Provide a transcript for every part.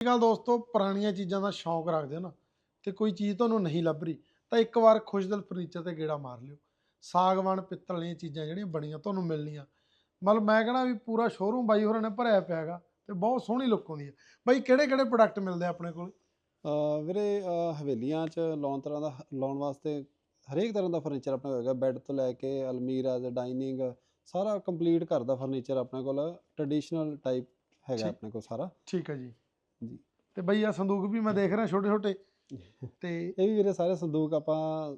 ਗੱਲ ਦੋਸਤੋ ਪੁਰਾਣੀਆਂ ਚੀਜ਼ਾਂ ਦਾ ਸ਼ੌਂਕ ਰੱਖਦੇ ਹੋ ਨਾ ਤੇ ਕੋਈ ਚੀਜ਼ ਤੁਹਾਨੂੰ ਨਹੀਂ ਲੱਭ ਰਹੀ ਤਾਂ ਇੱਕ ਵਾਰ ਖੁਸ਼ਦਲ ਫਰਨੀਚਰ ਤੇ ਗੇੜਾ ਮਾਰ ਲਿਓ। ਸਾਗਵਾਨ ਪਿੱਤਲ ਦੀਆਂ ਚੀਜ਼ਾਂ ਜਿਹੜੀਆਂ ਬਣੀਆਂ ਤੁਹਾਨੂੰ ਮਿਲਣੀਆਂ। ਮਤਲਬ ਮੈਂ ਕਹਣਾ ਵੀ ਪੂਰਾ ਸ਼ੋਰੂਮ ਬਾਈ ਹੋਰਾਂ ਨੇ ਭਰਿਆ ਪਿਆ ਹੈਗਾ ਤੇ ਬਹੁਤ ਸੋਹਣੀ ਲੁੱਕ ਆਉਂਦੀ ਹੈ। ਬਾਈ ਕਿਹੜੇ ਕਿਹੜੇ ਪ੍ਰੋਡਕਟ ਮਿਲਦੇ ਆ ਆਪਣੇ ਕੋਲ? ਵੀਰੇ ਹਵੇਲੀਆਂ 'ਚ ਲਾਉਣ ਤਰ੍ਹਾਂ ਦਾ ਲਾਉਣ ਵਾਸਤੇ ਹਰੇਕ ਤਰ੍ਹਾਂ ਦਾ ਫਰਨੀਚਰ ਆਪਣੇ ਕੋਲ ਹੈਗਾ। ਬੈੱਡ ਤੋਂ ਲੈ ਕੇ ਅਲਮੀਰਾ ਤੇ ਡਾਈਨਿੰਗ ਸਾਰਾ ਕੰਪਲੀਟ ਘਰ ਦਾ ਫਰਨੀਚਰ ਆਪਣੇ ਕੋਲ ਟ੍ਰੈਡੀਸ਼ਨਲ ਟਾਈਪ ਹੈਗਾ। ਆਪਣੇ ਕੋਲ ਸਾਰਾ। ਠੀਕ ਹੈ ਜੀ। ਜੀ। ਤੇ ਬਈ ਆ ਸੰਦੂਕ ਵੀ ਮੈਂ ਦੇਖ ਰਿਹਾ ਛੋਟੇ ਛੋਟੇ ਤੇ ਇਹ ਵੀ ਵੀਰੇ ਸਾਰੇ ਸੰਦੂਕ ਆਪਾਂ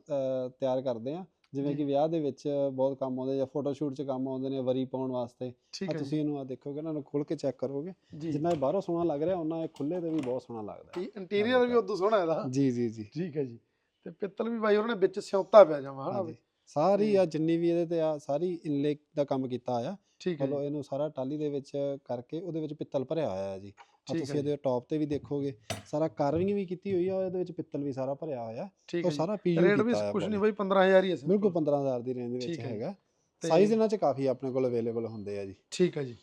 ਤਿਆਰ ਕਰਦੇ ਆ ਜਿਵੇਂ। ਕਿ ਵਿਆਹ ਦੇ ਵਿੱਚ ਬਹੁਤ ਕੰਮ ਆਉਂਦੇ ਜਾਂ ਫੋਟੋ ਸ਼ੂਟ 'ਚ ਕੰਮ ਆਉਂਦੇ ਨੇ ਵਰੀ ਪਾਉਣ ਵਾਸਤੇ। ਆ ਤੁਸੀਂ ਇਹਨੂੰ ਆ ਦੇਖੋਗੇ ਇਹਨਾਂ ਨੂੰ ਖੋਲ ਕੇ ਚੈੱਕ ਕਰੋਗੇ। ਜਿੰਨਾ ਇਹ ਬਾਹਰੋਂ ਸੋਹਣਾ ਲੱਗ ਰਿਹਾ ਉਹਨਾਂ ਇਹ ਖੁੱਲੇ ਤੇ ਵੀ ਬਹੁਤ ਸੋਹਣਾ ਲੱਗਦਾ ਹੈ। ਇੰਟੀਰੀਅਰ ਵੀ ਉਦੋਂ ਸੋਹਣਾ ਇਹਦਾ। ਜੀ ਜੀ ਜੀ। ਠੀਕ ਹੈ ਜੀ। ਤੇ ਪਿੱਤਲ ਵੀ ਬਾਈ ਹੋਰਾਂ ਨੇ ਵਿੱਚ ਸਿਉਂਤਾ ਪਿਆ ਜਾਵਾ ਹਨਾ ਬਈ? ਸਾਰੀ ਤੇ- ਆ ਜਿੰਨੀ ਵੀ ਇਹਦੇ ਤੇ ਆ ਸਾਰੀ ਇਨਲੇ ਦਾ ਕੰਮ ਕੀਤਾ ਆ ਮਤਲਬ ਇਹਨੂੰ ਸਾਰਾ ਟਾਲੀ ਦੇ ਵਿੱਚ ਕਰਕੇ ਉਹਦੇ ਵਿੱਚ ਪਿੱਤਲ ਭਰਿਆ ਹੋਇਆ ਹੈ ਜੀ। ਆ ਤੁਸੀਂ। ਇਹਦੇ ਟੌਪ ਤੇ ਵੀ ਦੇਖੋਗੇ ਸਾਰਾ ਕਾਰਵਿੰਗ ਵੀ ਕੀਤੀ ਹੋਈ ਆ ਉਹਦੇ ਵਿੱਚ ਪਿੱਤਲ ਵੀ ਸਾਰਾ ਭਰਿਆ ਹੋਇਆ ਠੀਕ ਉਹ ਸਾਰਾ ਪੀਯੂ ਰੇਟ ਵੀ ਕੁਝ ਨਹੀਂ। ਬਈ 15000 ਹੀ ਹੈ। ਬਿਲਕੁਲ 15000 ਦੀ ਰੇਂਜ ਵਿੱਚ। ਹੈਗਾ ਸਾਈਜ਼ ਇਹਨਾਂ 'ਚ ਕਾਫੀ ਆਪਣੇ ਕੋਲ ਅਵੇਲੇਬਲ ਹੁੰਦੇ ਆ ਜੀ ਠੀਕ ਹੈ ਜੀ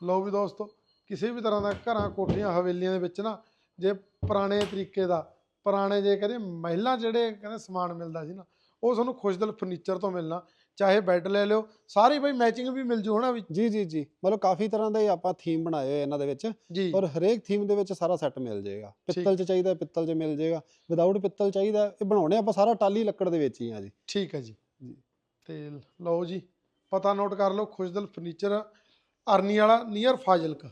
ਲਓ ਵੀ ਦੋਸਤੋ ਕਿਸੇ ਵੀ ਤਰ੍ਹਾਂ ਦਾ ਘਰਾਂ ਕੋਠੀਆਂ ਹਵੇਲੀਆਂ ਦੇ ਵਿੱਚ ਨਾ ਜੇ ਪੁਰਾਣੇ ਤਰੀਕੇ ਦਾ ਪੁਰਾਣੇ ਜੇ ਕਹਿੰਦੇ ਮਹਿਲਾਂ ਜਿਹੜੇ ਕਹਿੰਦੇ ਸਮਾਨ ਮਿਲਦਾ ਸੀ ਨਾ ਉਹ ਤੁਹਾਨੂੰ ਖੁਸ਼ਦਲ ਫਰਨੀਚਰ ਤੋਂ ਮਿਲਣਾ ਚਾਹੇ ਬੈੱਡ ਲੈ ਲਿਓ ਸਾਰੀ ਬਈ ਮੈਚਿੰਗ ਵੀ ਮਿਲ ਜੂ ਹਨਾ ਵੀ। ਜੀ ਜੀ ਜੀ। ਮਤਲਬ ਕਾਫੀ ਤਰ੍ਹਾਂ ਦੇ ਆਪਾਂ ਥੀਮ ਬਣਾਏ ਹੋਏ ਇਹਨਾਂ ਦੇ ਵਿੱਚ। ਔਰ ਹਰੇਕ ਥੀਮ ਦੇ ਵਿੱਚ ਸਾਰਾ ਸੈੱਟ ਮਿਲ ਜਾਏਗਾ ਪਿੱਤਲ 'ਚ ਚਾਹੀਦਾ ਪਿੱਤਲ 'ਚ ਮਿਲ ਜਾਏਗਾ ਵਿਦਆਊਟ ਪਿੱਤਲ ਚਾਹੀਦਾ ਇਹ ਬਣਾਉਣੇ ਆਪਾਂ ਸਾਰਾ ਟਾਲੀ ਲੱਕੜ ਦੇ ਵਿੱਚ ਹੀ ਆ ਜੀ। ਠੀਕ ਹੈ ਜੀ। ਜੀ। ਤੇ ਲਓ ਜੀ ਪਤਾ ਨੋਟ ਕਰ ਲਓ ਖੁਸ਼ਦਲ ਫਰਨੀਚਰ ਅਰਨੀ ਵਾਲਾ ਨੀਅਰ ਫਾਜ਼ਿਲਕਾ।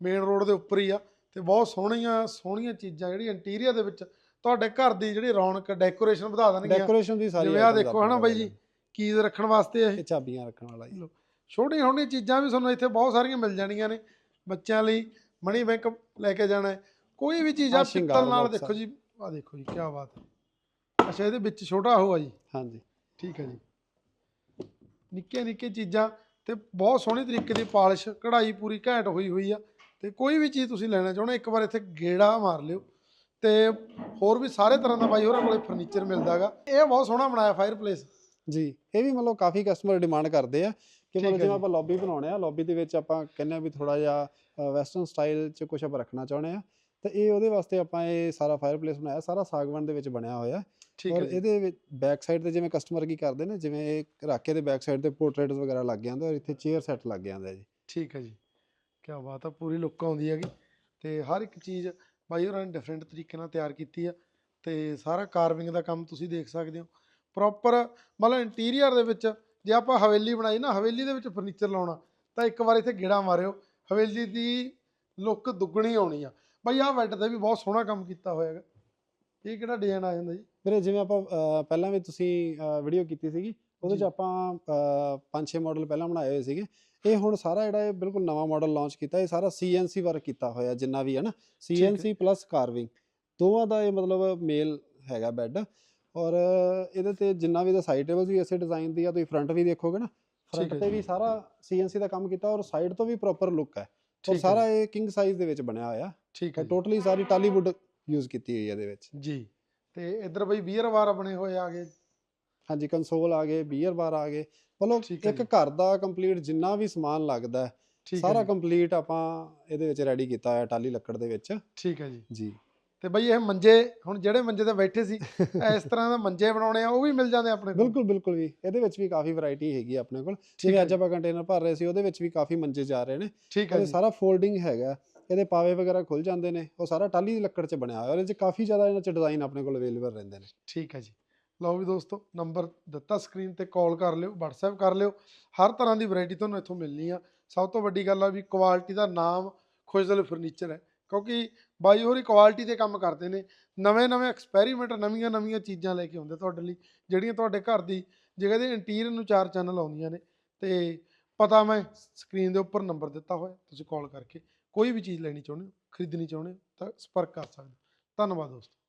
ਮੇਨ ਰੋਡ ਦੇ ਉੱਪਰ ਹੀ ਆ ਤੇ ਬਹੁਤ ਸੋਹਣੀਆਂ ਸੋਹਣੀਆਂ ਚੀਜ਼ਾਂ ਜਿਹੜੀ ਇੰਟੀਰੀਅਰ ਦੇ ਵਿੱਚ ਤੁਹਾਡੇ ਘਰ ਦੀ ਜਿਹੜੀ ਰੌਣਕ ਡੈਕੋਰੇਸ਼ਨ ਵਧਾ ਦੇਣਗੀਆਂ। ਡੈਕੋਰੇਸ਼ਨ ਦੀ ਸਾਰੀ ਜਿਵੇਂ items ਦੇਖੋ ਹਨਾ ਬਾਈ ਜੀ। ਕੀਜ਼ ਰੱਖਣ ਵਾਸਤੇ ਇਹ। ਚਾਬੀਆਂ ਰੱਖਣ ਵਾਲਾ ਜੀ। ਛੋਟੀਆਂ ਛੋਟੀਆਂ ਚੀਜ਼ਾਂ ਵੀ ਤੁਹਾਨੂੰ ਇੱਥੇ ਬਹੁਤ ਸਾਰੀਆਂ ਮਿਲ ਜਾਣੀਆਂ ਨੇ। ਬੱਚਿਆਂ ਲਈ ਮਨੀ ਬੈਂਕ ਲੈ ਕੇ ਜਾਣਾ ਹੈ। ਕੋਈ ਵੀ ਚੀਜ਼ ਆ ਪਿੱਤਲ ਨਾਲ। ਦੇਖੋ ਜੀ। ਆ ਦੇਖੋ ਜੀ ਕੀ ਬਾਤ ਹੈ। ਅੱਛਾ ਇਹਦੇ ਵਿੱਚ ਛੋਟਾ ਹੋਊਗਾ ਜੀ। ਹਾਂਜੀ। ਠੀਕ ਹੈ ਜੀ। ਨਿੱਕੀਆਂ ਨਿੱਕੀਆਂ ਚੀਜ਼ਾਂ ਤੇ ਬਹੁਤ ਸੋਹਣੇ ਤਰੀਕੇ ਦੀ ਪਾਲਿਸ਼ ਕਢਾਈ ਪੂਰੀ ਘੈਂਟ ਹੋਈ ਹੋਈ ਆ। ਤੇ ਕੋਈ ਵੀ ਚੀਜ਼ ਤੁਸੀਂ ਲੈਣਾ ਚਾਹੁੰਦੇ ਇੱਕ ਵਾਰ ਇੱਥੇ ਗੇੜਾ ਮਾਰ ਲਿਓ। ਤੇ ਹੋਰ ਵੀ ਸਾਰੇ ਤਰ੍ਹਾਂ ਦਾ ਬਾਈ ਹੋਰਾਂ ਕੋਲੇ ਫਰਨੀਚਰ ਮਿਲਦਾਗਾ ਇਹ ਬਹੁਤ ਸੋਹਣਾ ਬਣਾਇਆ ਫਾਇਰਪਲੇਸ ਜੀ ਇਹ ਵੀ ਮਤਲਬ ਕਾਫੀ ਕਸਟਮਰ ਡਿਮਾਂਡ ਕਰਦੇ ਆ ਕਿ ਮਤਲਬ ਜਿਵੇਂ। ਆਪਾਂ ਲੌਬੀ ਬਣਾਉਣੇ ਆ ਲੌਬੀ ਦੇ ਵਿੱਚ ਆਪਾਂ ਕਹਿੰਦੇ ਆ ਵੀ ਥੋੜਾ ਜਿਹਾ ਵੈਸਟਰਨ ਸਟਾਈਲ ਚ ਕੁਝ ਆਪਾਂ ਰੱਖਣਾ ਚਾਹੁੰਦੇ ਆ ਤੇ ਇਹ ਉਹਦੇ ਵਾਸਤੇ ਆਪਾਂ ਇਹ ਸਾਰਾ ਫਾਇਰਪਲੇਸ ਬਣਾਇਆ ਸਾਰਾ ਸਾਗਵਾਨ ਦੇ ਵਿੱਚ ਬਣਿਆ ਹੋਇਆ। ਠੀਕ ਔਰ ਹੈ ਜੀ। ਇਹਦੇ ਵਿੱਚ ਬੈਕ ਸਾਈਡ ਤੇ ਜਿਵੇਂ ਕਸਟਮਰ ਕੀ ਕਰਦੇ ਨੇ ਜਿਵੇਂ ਇਹ ਰਾਕੇ ਦੇ ਬੈਕ ਸਾਈਡ ਤੇ ਪੋਰਟਰੇਟਸ ਵਗੈਰਾ ਲੱਗ ਜਾਂਦੇ ਔਰ ਇੱਥੇ ਚੇਅਰ ਸੈੱਟ ਲੱਗ ਜਾਂਦਾ ਜੀ। ਠੀਕ ਹੈ ਜੀ। ਕੀ ਬਾਤ ਆ ਪੂਰੀ ਲੁੱਕ ਆਉਂਦੀ ਹੈਗੀ। ਤੇ ਹਰ ਇੱਕ ਚੀਜ਼ ਬਾਈ ਹੋਰਾਂ ਨੇ ਡਿਫਰੈਂਟ ਤਰੀਕੇ ਨਾਲ ਤਿਆਰ ਕੀਤੀ ਆ ਤੇ ਸਾਰਾ ਕਾਰਵਿੰਗ ਦਾ ਕੰਮ ਤੁਸੀਂ ਦੇਖ ਸਕਦੇ ਹੋ। ਪ੍ਰੋਪਰ ਮਤਲਬ ਇੰਟੀਰੀਅਰ ਦੇ ਵਿੱਚ ਜੇ ਆਪਾਂ ਹਵੇਲੀ ਬਣਾਈ ਨਾ ਹਵੇਲੀ ਦੇ ਵਿੱਚ ਫਰਨੀਚਰ ਲਾਉਣਾ ਤਾਂ ਇੱਕ ਵਾਰ ਇੱਥੇ ਗੇੜਾ ਮਾਰਿਓ। ਹਵੇਲੀ ਦੀ ਲੁੱਕ ਦੁੱਗਣੀ ਆਉਣੀ ਆ। ਬਾਈ ਆਹ ਬੈੱਡ ਤੇ ਵੀ ਬਹੁਤ ਸੋਹਣਾ ਕੰਮ ਕੀਤਾ ਹੋਇਆ ਹੈਗਾ। ਇਹ ਕਿਹੜਾ ਡਿਜ਼ਾਈਨ ਆ ਜਾਂਦਾ ਜੀ? ਵੀਰੇ ਜਿਵੇਂ ਆਪਾਂ ਪਹਿਲਾਂ ਵੀ ਤੁਸੀਂ ਵੀਡੀਓ ਕੀਤੀ ਸੀਗੀ ਉਹਦੇ ਚ। ਆਪਾਂ ਪੰਜ ਛੇ ਮਾਡਲ ਪਹਿਲਾਂ ਬਣਾਏ ਹੋਏ ਸੀਗੇ। ਇਹ ਹੁਣ ਸਾਰਾ ਜਿਹੜਾ ਇਹ ਬਿਲਕੁਲ ਨਵਾਂ ਮਾਡਲ ਲਾਂਚ ਕੀਤਾ ਇਹ ਸਾਰਾ CNC ਵਰਕ ਕੀਤਾ ਹੋਇਆ ਜਿੰਨਾ ਵੀ ਹੈ ਨਾ। CNC ਪਲੱਸ ਕਾਰਵਿੰਗ ਦੋਵਾਂ ਦਾ ਇਹ ਮਤਲਬ ਮੇਲ ਹੈਗਾ ਬੈੱਡ ਔਰ ਇਹਦੇ ਤੇ ਜਿੰਨਾ ਵੀ ਦਾ ਸਾਈਡ ਟੇਬਲ ਵੀ ਇਸੇ ਡਿਜ਼ਾਈਨ ਦੀ ਆ ਤੁਸੀਂ ਫਰੰਟ ਵੀ ਦੇਖੋਗੇ ਨਾ ਫਰੰਟ ਤੇ। ਵੀ ਸਾਰਾ CNC ਦਾ ਕੰਮ ਕੀਤਾ ਔਰ ਸਾਈਡ ਤੋਂ ਵੀ ਪ੍ਰੋਪਰ ਲੁੱਕ ਹੈ। ਔਰ ਸਾਰਾ ਇਹ ਕਿੰਗ ਸਾਈਜ਼ ਦੇ ਵਿੱਚ ਬਣਿਆ ਹੋਇਆ। ਠੀਕ ਹੈ। ਟੋਟਲੀ ਸਾਰੀ ਟਾਲੀਵੁੱਡ ਯੂਜ਼ ਕੀਤੀ ਹੋਈ ਹੈ ਇਹਦੇ ਵਿੱਚ। ਜੀ। ਤੇ ਇੱਧਰ ਬਈ ਵੀਅਰ ਵਾਰ ਬਣੇ ਹੋਏ ਆਗੇ ਹਾਂਜੀ ਕੰਸੋਲ ਆ ਗਏ ਬੀਅਰ ਬਾਰ ਆ ਗਏ। ਮਤਲਬ ਇੱਕ। ਘਰ ਦਾ ਕੰਪਲੀਟ ਜਿੰਨਾ ਵੀ ਸਮਾਨ ਲੱਗਦਾ ਸਾਰਾ ਕੰਪਲੀਟ ਆਪਾਂ ਇਹਦੇ ਵਿੱਚ ਰੈਡੀ ਕੀਤਾ ਹੋਇਆ ਟਾਲੀ ਲੱਕੜ ਦੇ ਵਿੱਚ। ਠੀਕ ਹੈ ਜੀ। ਜੀ। ਤੇ ਬਈ ਇਹ ਮੰਜੇ ਹੁਣ ਜਿਹੜੇ ਮੰਜੇ ਤੇ ਬੈਠੇ ਸੀ ਇਸ ਤਰ੍ਹਾਂ ਦੇ ਮੰਜੇ ਬਣਾਉਣੇ ਆ ਉਹ ਵੀ ਮਿਲ ਜਾਂਦੇ ਆਪਣੇ ਕੋਲ? ਬਿਲਕੁਲ ਬਿਲਕੁਲ ਵੀ। ਇਹਦੇ ਵਿੱਚ ਵੀ ਕਾਫੀ ਵੈਰਾਈਟੀ ਹੈਗੀ ਆਪਣੇ ਕੋਲ। ਠੀਕ ਜਿਵੇਂ ਹੈ ਅੱਜ ਆਪਾਂ ਕੰਟੇਨਰ ਭਰ ਰਹੇ ਸੀ ਉਹਦੇ ਵਿੱਚ ਵੀ ਕਾਫੀ ਮੰਜੇ ਜਾ ਰਹੇ ਨੇ। ਠੀਕ ਹੈ ਸਾਰਾ ਫੋਲਡਿੰਗ ਹੈਗਾ। ਇਹਦੇ ਪਾਵੇ ਵਗੈਰਾ ਖੁੱਲ ਜਾਂਦੇ ਨੇ। ਉਹ ਸਾਰਾ ਟਾਲੀ ਦੀ ਲੱਕੜ 'ਚ ਬਣਿਆ ਹੋਇਆ। ਔਰ ਇਹ 'ਚ ਕਾਫੀ ਜ਼ਿਆਦਾ ਇਹਨਾਂ 'ਚ ਡਿਜ਼ਾਈਨ ਆਪਣੇ ਕੋਲ ਅਵੇਲੇਬਲ ਰਹਿੰਦੇ ਨੇ। ਠੀਕ ਹੈ ਜੀ। ਲਓ ਵੀ ਦੋਸਤੋ ਨੰਬਰ ਦਿੱਤਾ ਸਕਰੀਨ ਤੇ ਕਾਲ ਕਰ ਲਿਓ WhatsApp ਕਰ ਲਿਓ। ਹਰ ਤਰ੍ਹਾਂ ਦੀ ਵੈਰਾਈਟੀ ਤੁਹਾਨੂੰ ਇੱਥੋਂ ਮਿਲਣੀ ਆ। ਸਭ ਤੋਂ ਵੱਡੀ ਗੱਲ ਆ ਵੀ ਕੁਆਲਿਟੀ ਦਾ ਨਾਮ ਖੁਸ਼ਦਲ ਫਰਨੀਚਰ ਹੈ। ਕਿਉਂਕਿ ਬਾਈ ਹੋਰੀ ਕੁਆਲਿਟੀ ਦੇ ਕੰਮ ਕਰਦੇ ਨੇ, ਨਵੇਂ ਨਵੇਂ ਐਕਸਪੈਰੀਮੈਂਟ ਨਵੀਆਂ ਨਵੀਆਂ ਚੀਜ਼ਾਂ ਲੈ ਕੇ ਆਉਂਦੇ ਤੁਹਾਡੇ ਲਈ, ਜਿਹੜੀਆਂ ਤੁਹਾਡੇ ਘਰ ਦੀ ਜਗ੍ਹਾ ਦੇ ਇੰਟੀਰੀਅਰ ਨੂੰ ਚਾਰ ਚੈਨਲ ਆਉਂਦੀਆਂ ਨੇ, ਤੇ ਪਤਾ ਮੈਂ ਸਕਰੀਨ ਦੇ ਉੱਪਰ ਨੰਬਰ ਦਿੱਤਾ ਹੋਇਆ, ਤੁਸੀਂ ਕਾਲ ਕਰਕੇ ਕੋਈ ਵੀ ਚੀਜ਼ ਲੈਣੀ ਚਾਹੁੰਦੇ ਹੋ, ਖਰੀਦਣੀ ਚਾਹੁੰਦੇ ਹੋ, ਤਾਂ ਸੰਪਰਕ ਕਰ ਸਕਦੇ ਹੋ। ਧੰਨਵਾਦ ਦੋਸਤੋ।